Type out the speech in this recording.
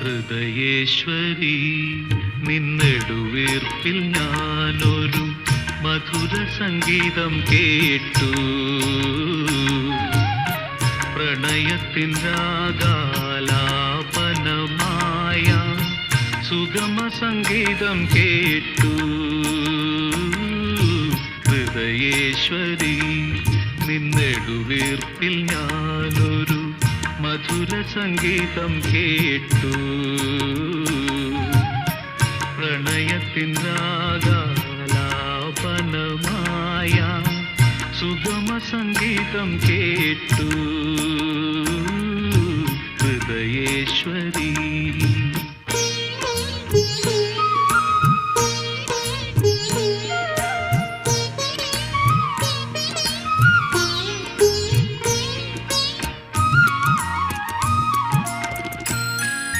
ഹൃദയേശ്വരി നിന്നെടുവീർപ്പിൽ ഞാനൊരു മധുര സംഗീതം കേട്ടു. പ്രണയത്തിൻ രാഗാലാപനമായ സുഗമ സംഗീതം കേട്ടു. ഹൃദയേശ്വരി നിന്നെടുവീർപ്പിൽ ഞാനൊരു മധുര സംഗീതം കേട്ടു. लापनमायां सुगमसङ्गीतं केटु हृदयेश्वरी